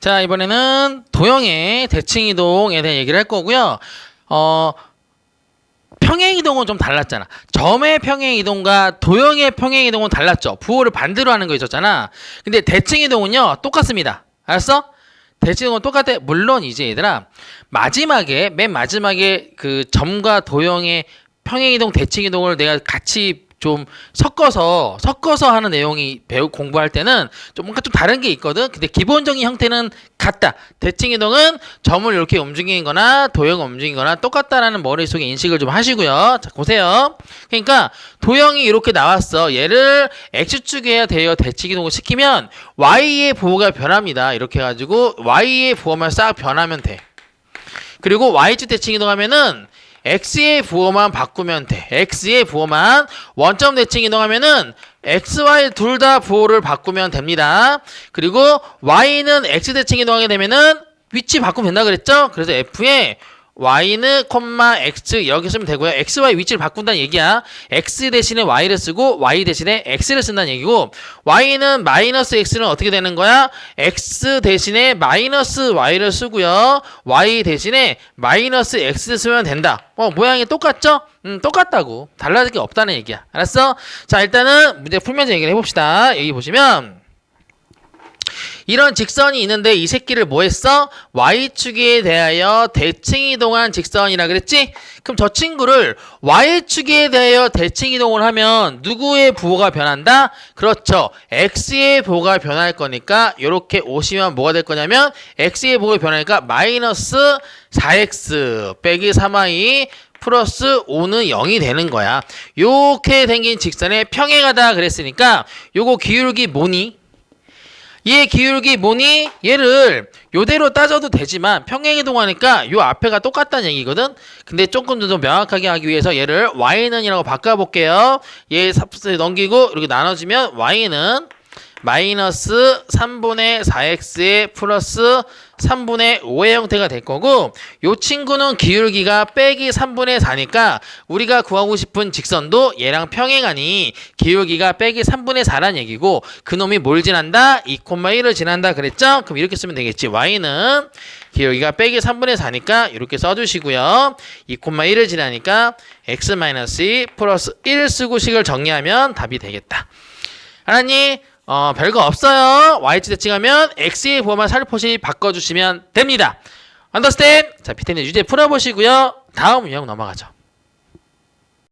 자, 이번에는 도형의 대칭 이동에 대한 얘기를 할 거고요. 어, 평행 이동은 좀 달랐잖아. 점의 평행 이동과 도형의 평행 이동은 달랐죠. 부호를 반대로 하는 거 있었잖아. 근데 대칭 이동은요, 똑같습니다. 알았어? 대칭 이동은 똑같아. 물론 이제 얘들아, 마지막에, 맨 마지막에 그 점과 도형의 평행 이동, 대칭 이동을 내가 같이 좀 섞어서 섞어서 하는 내용이 배우 공부할 때는 좀 뭔가 좀 다른 게 있거든. 근데 기본적인 형태는 같다. 대칭 이동은 점을 이렇게 움직이거나 도형을 움직이거나 똑같다라는 머릿속에 인식을 좀 하시고요. 자, 보세요. 그러니까 도형이 이렇게 나왔어. 얘를 x축에 대여 대칭 이동을 시키면 y의 부호가 변합니다. 이렇게 해 가지고 y의 부호만 싹 변하면 돼. 그리고 y축 대칭 이동하면은 x의 부호만 바꾸면 돼. x의 부호만 원점 대칭 이동하면은 x, y 둘 다 부호를 바꾸면 됩니다. 그리고 y는 x 대칭 이동하게 되면은 위치 바꾸면 된다 그랬죠? 그래서 f에 y는 콤마 x 여기 쓰면 되고요. x, y 위치를 바꾼다는 얘기야. x 대신에 y를 쓰고 y 대신에 x를 쓴다는 얘기고 y는 마이너스 x는 어떻게 되는 거야? x 대신에 마이너스 y를 쓰고요. y 대신에 마이너스 x 쓰면 된다. 어, 모양이 똑같죠? 음, 똑같다고. 달라질 게 없다는 얘기야. 알았어? 자, 일단은 문제 풀면서 얘기를 해봅시다. 여기 보시면 이런 직선이 있는데 이 새끼를 뭐 했어? y축에 대하여 대칭 이동한 직선이라 그랬지? 그럼 저 친구를 y축에 대하여 대칭 이동을 하면 누구의 부호가 변한다? 그렇죠. x의 부호가 변할 거니까 이렇게 오시면 뭐가 될 거냐면 x의 부호가 변하니까 마이너스 4x 빼기 3y 플러스 5는 0이 되는 거야. 요렇게 생긴 직선에 평행하다 그랬으니까 요거 기울기 뭐니? 얘 기울기 뭐니? 얘를 요대로 따져도 되지만 평행 이동하니까 요 앞에가 똑같다는 얘기거든. 근데 조금 더 명확하게 하기 위해서 얘를 y는이라고 바꿔볼게요. 얘 삽을 넘기고 이렇게 나눠주면 y는 마이너스 3분의 4x의 플러스 3분의 5의 형태가 될 거고 요 친구는 기울기가 빼기 3분의 4니까 우리가 구하고 싶은 직선도 얘랑 평행하니 기울기가 빼기 3분의 4란 얘기고 그놈이 뭘 지난다? 2,1을 지난다 그랬죠? 그럼 이렇게 쓰면 되겠지 y는 기울기가 빼기 3분의 4니까 이렇게 써주시고요 2,1을 지나니까 x-2 플러스 1 쓰고 식을 정리하면 답이 되겠다 하나님 어, 별거 없어요. y축 대칭하면 x의 부호만 살포시 바꿔주시면 됩니다. understand? 자, 피테님 유제 풀어보시고요. 다음 유형 넘어가죠.